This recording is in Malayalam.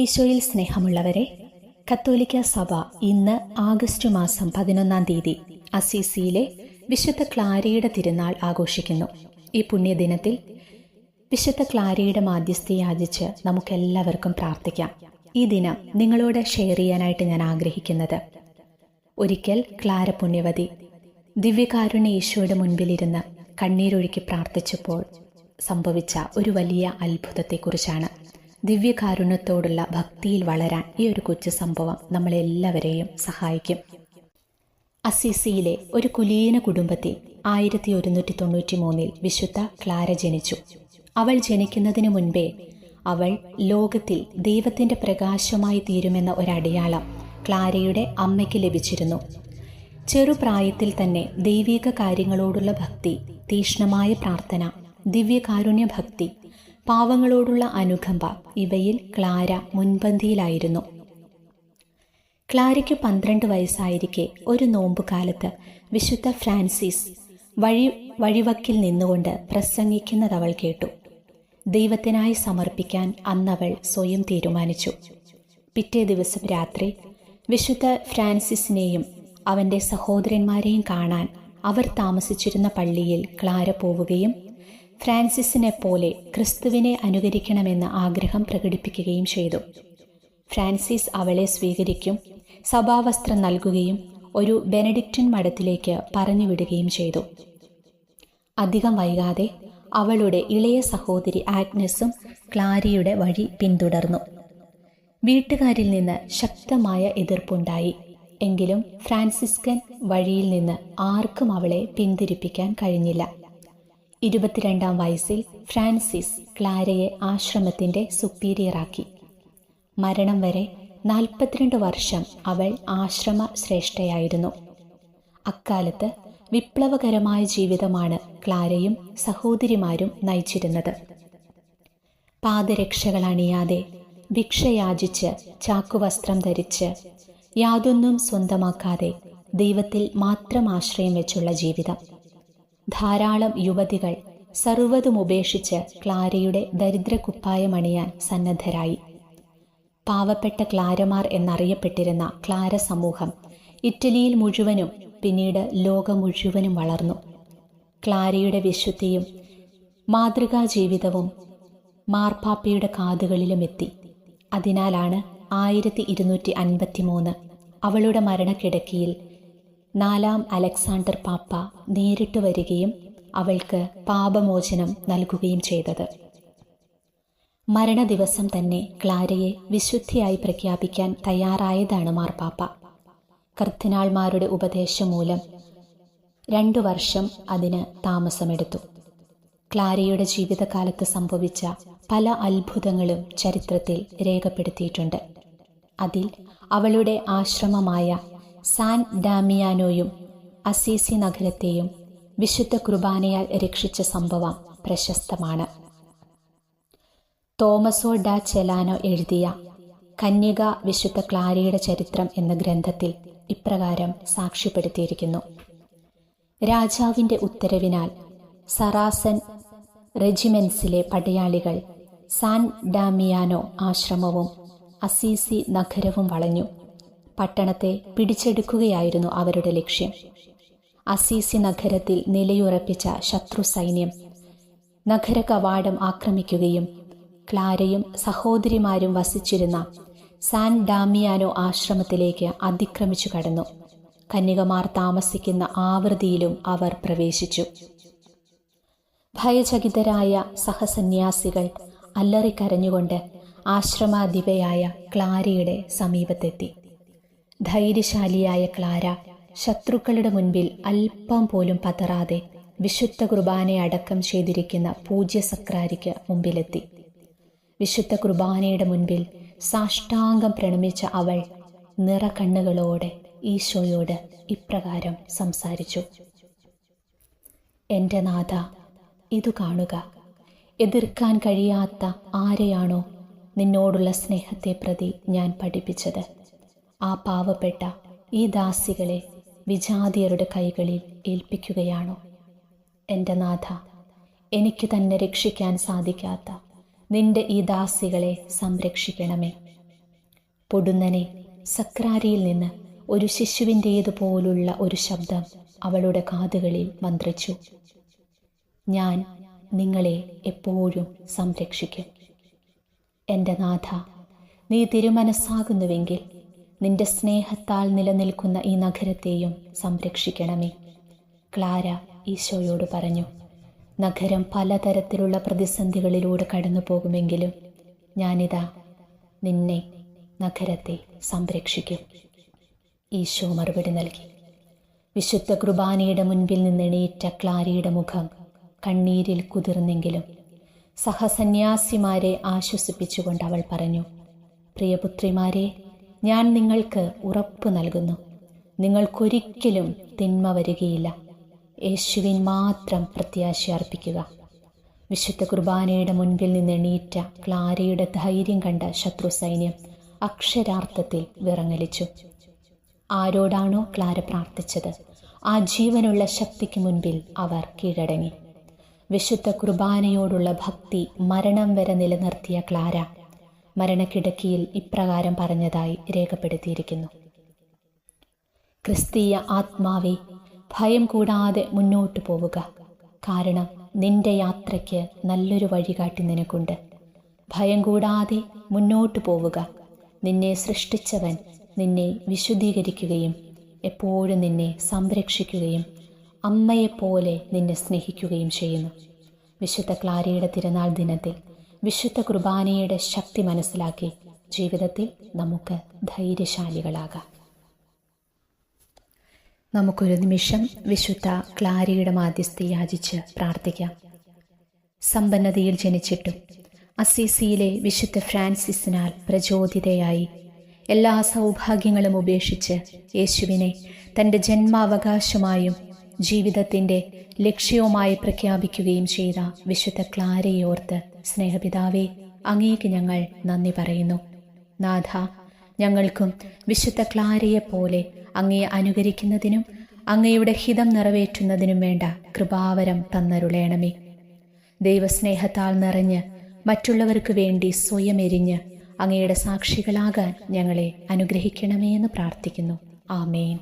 ഈശോയിൽ സ്നേഹമുള്ളവരെ കത്തോലിക്ക സഭ ഇന്ന് ആഗസ്റ്റ് മാസം പതിനൊന്നാം തീയതി അസീസിയിലെ വിശുദ്ധ ക്ലാരയുടെ തിരുനാൾ ആഘോഷിക്കുന്നു. ഈ പുണ്യദിനത്തിൽ വിശുദ്ധ ക്ലാരയുടെ മാധ്യസ്ഥ യാചിച്ച് നമുക്കെല്ലാവർക്കും പ്രാർത്ഥിക്കാം. ഈ ദിനം നിങ്ങളോട് ഷെയർ ചെയ്യാനായിട്ട് ഞാൻ ആഗ്രഹിക്കുന്നത്. ഒരിക്കൽ ക്ലാര പുണ്യവതി ദിവ്യകാരുണ്യ ഈശോയുടെ മുൻപിലിരുന്ന് കണ്ണീരൊഴുക്കി പ്രാർത്ഥിച്ചപ്പോൾ സംഭവിച്ച ഒരു വലിയ അത്ഭുതത്തെക്കുറിച്ചാണ്. ദിവ്യകാരുണ്യത്തോടുള്ള ഭക്തിയിൽ വളരാൻ ഈ ഒരു കൊച്ചു സംഭവം നമ്മളെല്ലാവരെയും സഹായിക്കും. അസിസിയിലെ ഒരു കുലീന കുടുംബത്തിൽ ആയിരത്തി ഒരുന്നൂറ്റി തൊണ്ണൂറ്റി മൂന്നിൽ വിശുദ്ധ ക്ലാര ജനിച്ചു. അവൾ ജനിക്കുന്നതിന് മുൻപേ അവൾ ലോകത്തിൽ ദൈവത്തിന്റെ പ്രകാശമായി തീരുമെന്ന ഒരടയാളം ക്ലാരയുടെ അമ്മയ്ക്ക് ലഭിച്ചിരുന്നു. ചെറുപ്രായത്തിൽ തന്നെ ദൈവിക കാര്യങ്ങളോടുള്ള ഭക്തി തീക്ഷ്ണമായ പ്രാർത്ഥന ദിവ്യകാരുണ്യ ഭക്തി പാവങ്ങളോടുള്ള അനുകമ്പ ഇവയിൽ ക്ലാര മുൻപന്തിയിലായിരുന്നു. ക്ലാരയ്ക്ക് പന്ത്രണ്ട് വയസ്സായിരിക്കെ ഒരു നോമ്പ് നോമ്പുകാലത്ത് വിശുദ്ധ ഫ്രാൻസിസ് വഴി വഴിവക്കിൽ നിന്നുകൊണ്ട് പ്രസംഗിക്കുന്നത് അവൾ കേട്ടു. ദൈവത്തിനായി സമർപ്പിക്കാൻ അന്നവൾ സ്വയം തീരുമാനിച്ചു. പിറ്റേ ദിവസം രാത്രി വിശുദ്ധ ഫ്രാൻസിസിനെയും അവന്റെ സഹോദരന്മാരെയും കാണാൻ അവർ താമസിച്ചിരുന്ന പള്ളിയിൽ ക്ലാര പോവുകയും ഫ്രാൻസിസിനെ പോലെ ക്രിസ്തുവിനെ അനുകരിക്കണമെന്ന് ആഗ്രഹം പ്രകടിപ്പിക്കുകയും ചെയ്തു. ഫ്രാൻസിസ് അവളെ സ്വീകരിക്കും സഭാവസ്ത്രം നൽകുകയും ഒരു ബെനഡിക്റ്റിൻ മഠത്തിലേക്ക് പറഞ്ഞുവിടുകയും ചെയ്തു. അധികം വൈകാതെ അവളുടെ ഇളയ സഹോദരി ആഗ്നസും ക്ലാരിയുടെ വഴി പിന്തുടർന്നു. വീട്ടുകാരിൽ നിന്ന് ശക്തമായ എതിർപ്പുണ്ടായി. എങ്കിലും ഫ്രാൻസിസ്കൻ വഴിയിൽ നിന്ന് ആർക്കും അവളെ പിന്തിരിപ്പിക്കാൻ കഴിഞ്ഞില്ല. ഇരുപത്തിരണ്ടാം വയസ്സിൽ ഫ്രാൻസിസ് ക്ലാരയെ ആശ്രമത്തിന്റെ സുപ്പീരിയറാക്കി. മരണം വരെ നാൽപ്പത്തിരണ്ട് വർഷം അവൾ ആശ്രമ ശ്രേഷ്ഠയായിരുന്നു അക്കാലത്ത് വിപ്ലവകരമായ ജീവിതമാണ് ക്ലാരയും സഹോദരിമാരും നയിച്ചിരുന്നത്. പാദരക്ഷകളണിയാതെ ഭിക്ഷയാചിച്ച് ചാക്കുവസ്ത്രം ധരിച്ച് യാതൊന്നും സ്വന്തമാക്കാതെ ദൈവത്തിൽ മാത്രം ആശ്രയം വെച്ചുള്ള ജീവിതം. ധാരാളം യുവതികൾ സർവതുമുപേക്ഷിച്ച് ക്ലാരയുടെ ദരിദ്ര കുപ്പായമണിയാൻ സന്നദ്ധരായി. പാവപ്പെട്ട ക്ലാരമാർ എന്നറിയപ്പെട്ടിരുന്ന ക്ലാര സമൂഹം ഇറ്റലിയിൽ മുഴുവനും പിന്നീട് ലോകം മുഴുവനും വളർന്നു. ക്ലാരയുടെ വിശുദ്ധിയും മാതൃകാ ജീവിതവും മാർപ്പാപ്പയുടെ കാതുകളിലും എത്തി അതിനാലാണ് ആയിരത്തി ഇരുന്നൂറ്റി അൻപത്തി അവളുടെ മരണക്കിടക്കിയിൽ നാലാം അലക്സാണ്ടർ പാപ്പ നേരിട്ട് വരികയും അവൾക്ക് പാപമോചനം നൽകുകയും ചെയ്തത്. മരണദിവസം തന്നെ ക്ലാരയെ വിശുദ്ധിയായി പ്രഖ്യാപിക്കാൻ തയ്യാറായതാണ് മാർപ്പാപ്പ കർദിനാൾമാരുടെ ഉപദേശം മൂലം രണ്ടു വർഷം അതിന് താമസമെടുത്തു. ക്ലാരയുടെ ജീവിതകാലത്ത് സംഭവിച്ച പല അത്ഭുതങ്ങളും ചരിത്രത്തിൽ രേഖപ്പെടുത്തിയിട്ടുണ്ട്. അതിൽ അവളുടെ ആശ്രമമായ സാൻ ഡാമിയാനോയും അസീസി നഗരത്തെയും വിശുദ്ധ കുർബാനയാൽ രക്ഷിച്ച സംഭവം പ്രശസ്തമാണ്. തോമസോ ഡ ചെലാനോ എഴുതിയ കന്യക വിശുദ്ധ ക്ലാരിയുടെ ചരിത്രം എന്ന ഗ്രന്ഥത്തിൽ ഇപ്രകാരം സാക്ഷ്യപ്പെടുത്തിയിരിക്കുന്നു. രാജാവിന്റെ ഉത്തരവിനാൽ സറാസൻ റെജിമെൻസിലെ പടയാളികൾ സാൻ ഡാമിയാനോ ആശ്രമവും അസീസി നഗരവും വളഞ്ഞു. പട്ടണത്തെ പിടിച്ചെടുക്കുകയായിരുന്നു അവരുടെ ലക്ഷ്യം. അസീസി നഗരത്തിൽ നിലയുറപ്പിച്ച ശത്രു സൈന്യം നഗര കവാടം ആക്രമിക്കുകയും ക്ലാരയും സഹോദരിമാരും വസിച്ചിരുന്ന സാൻ ഡാമിയാനോ ആശ്രമത്തിലേക്ക് അതിക്രമിച്ചു കടന്നു. കന്യകമാർ താമസിക്കുന്ന ആവൃതിയിലും അവർ പ്രവേശിച്ചു. ഭയചകിതരായ സഹസന്യാസികൾ അല്ലറിക്കരഞ്ഞുകൊണ്ട് ആശ്രമാധിപയായ ക്ലാരയുടെ സമീപത്തെത്തി. ധൈര്യശാലിയായ ക്ലാര ശത്രുക്കളുടെ മുൻപിൽ അല്പം പോലും പതറാതെ വിശുദ്ധ കുർബാനയെ അടക്കം ചെയ്തിരിക്കുന്ന പൂജ്യ സക്രാരിക്ക് മുമ്പിലെത്തി. വിശുദ്ധ കുർബാനയുടെ മുൻപിൽ സാഷ്ടാംഗം പ്രണമിച്ച അവൾ നിറകണ്ണുകളോടെ ഈശോയോട് ഇപ്രകാരം സംസാരിച്ചു. എന്റെ നാഥ ഇതു കാണുക. എതിർക്കാൻ കഴിയാത്ത ആരെയാണോ നിന്നോടുള്ള സ്നേഹത്തെ പ്രതി ഞാൻ പഠിപ്പിച്ചത്. ആ പാവപ്പെട്ട ഈ ദാസികളെ വിജാതിയരുടെ കൈകളിൽ ഏൽപ്പിക്കുകയാണോ? എന്റെ നാഥ എനിക്ക് തന്നെ രക്ഷിക്കാൻ സാധിക്കാത്ത നിന്റെ ഈ ദാസികളെ സംരക്ഷിക്കണമേ. പൊടുന്നനെ സക്രാരിയിൽ നിന്ന് ഒരു ശിശുവിന്റേതുപോലുള്ള ഒരു ശബ്ദം അവളുടെ കാതുകളിൽ മന്ത്രിച്ചു. ഞാൻ നിങ്ങളെ എപ്പോഴും സംരക്ഷിക്കും. എന്റെ നാഥ നീ തിരുമനസ്സാകുന്നുവെങ്കിൽ നിന്റെ സ്നേഹത്താൽ നിലനിൽക്കുന്ന ഈ നഗരത്തെയും സംരക്ഷിക്കണമേ. ക്ലാര ഈശോയോട് പറഞ്ഞു നഗരം പലതരത്തിലുള്ള പ്രതിസന്ധികളിലൂടെ കടന്നു പോകുമെങ്കിലും ഞാനിതാ നിന്നെ നഗരത്തെ സംരക്ഷിക്കും. ഈശോ മറുപടി നൽകി വിശുദ്ധ കുർബാനയുടെ മുൻപിൽ നിന്നെണീറ്റ ക്ലാരയുടെ മുഖം കണ്ണീരിൽ കുതിർന്നെങ്കിലും സഹസന്യാസിമാരെ ആശ്വസിപ്പിച്ചുകൊണ്ട് അവൾ പറഞ്ഞു പ്രിയപുത്രിമാരെ ഞാൻ നിങ്ങൾക്ക് ഉറപ്പ് നൽകുന്നു. നിങ്ങൾക്കൊരിക്കലും തിന്മ വരികയില്ല. യേശുവിൻ മാത്രം പ്രത്യാശ അർപ്പിക്കുക. വിശുദ്ധ കുർബാനയുടെ മുൻപിൽ നിന്ന് എണീറ്റ ക്ലാരയുടെ ധൈര്യം കണ്ട ശത്രു സൈന്യം അക്ഷരാർത്ഥത്തിൽ വിറങ്ങലിച്ചു. ആരോടാണോ ക്ലാര പ്രാർത്ഥിച്ചത്? ആ ജീവനുള്ള ശക്തിക്ക് മുൻപിൽ അവർ കീഴടങ്ങി. വിശുദ്ധ കുർബാനയോടുള്ള ഭക്തി മരണം വരെ നിലനിർത്തിയ ക്ലാര മരണക്കിടക്കിയിൽ ഇപ്രകാരം പറഞ്ഞതായി രേഖപ്പെടുത്തിയിരിക്കുന്നു. ക്രിസ്തീയ ആത്മാവെ ഭയം കൂടാതെ മുന്നോട്ട് പോവുക. കാരണം നിന്റെ യാത്രയ്ക്ക് നല്ലൊരു വഴികാട്ടി നിനക്കുണ്ട്. ഭയം കൂടാതെ മുന്നോട്ട് പോവുക. നിന്നെ സൃഷ്ടിച്ചവൻ നിന്നെ വിശുദ്ധീകരിക്കുകയും എപ്പോഴും നിന്നെ സംരക്ഷിക്കുകയും അമ്മയെപ്പോലെ നിന്നെ സ്നേഹിക്കുകയും ചെയ്യുന്നു. വിശുദ്ധ ക്ലാരിയുടെ തിരുനാൾ ദിനത്തിൽ വിശുദ്ധ കുർബാനയുടെ ശക്തി മനസ്സിലാക്കി ജീവിതത്തിൽ നമുക്ക് ധൈര്യശാലികളാകാം. നമുക്കൊരു നിമിഷം വിശുദ്ധ ക്ലാരിയുടെ മാധ്യസ്ഥ യാചിച്ച് പ്രാർത്ഥിക്കാം. സമ്പന്നതയിൽ ജനിച്ചിട്ടും അസീസിയിലെ വിശുദ്ധ ഫ്രാൻസിസിനാൽ പ്രചോദിതയായി എല്ലാ സൗഭാഗ്യങ്ങളും ഉപേക്ഷിച്ച് യേശുവിനെ തന്റെ ജന്മാവകാശമായും ജീവിതത്തിന്റെ ലക്ഷ്യവുമായി പ്രഖ്യാപിക്കുകയും ചെയ്ത വിശുദ്ധ ക്ലാരയെ ഓർത്ത് സ്നേഹപിതാവേ അങ്ങേക്ക് ഞങ്ങൾ നന്ദി പറയുന്നു. നാഥ ഞങ്ങൾക്കും വിശുദ്ധ ക്ലാരയെപ്പോലെ അങ്ങയെ അനുകരിക്കുന്നതിനും അങ്ങയുടെ ഹിതം നിറവേറ്റുന്നതിനും വേണ്ട കൃപാവരം തന്നരുളേണമേ. ദൈവസ്നേഹത്താൽ നിറഞ്ഞ് മറ്റുള്ളവർക്ക് വേണ്ടി സ്വയം എരിഞ്ഞ് അങ്ങയുടെ സാക്ഷികളാകാൻ ഞങ്ങളെ അനുഗ്രഹിക്കണമേ എന്ന് പ്രാർത്ഥിക്കുന്നു. ആമേൻ.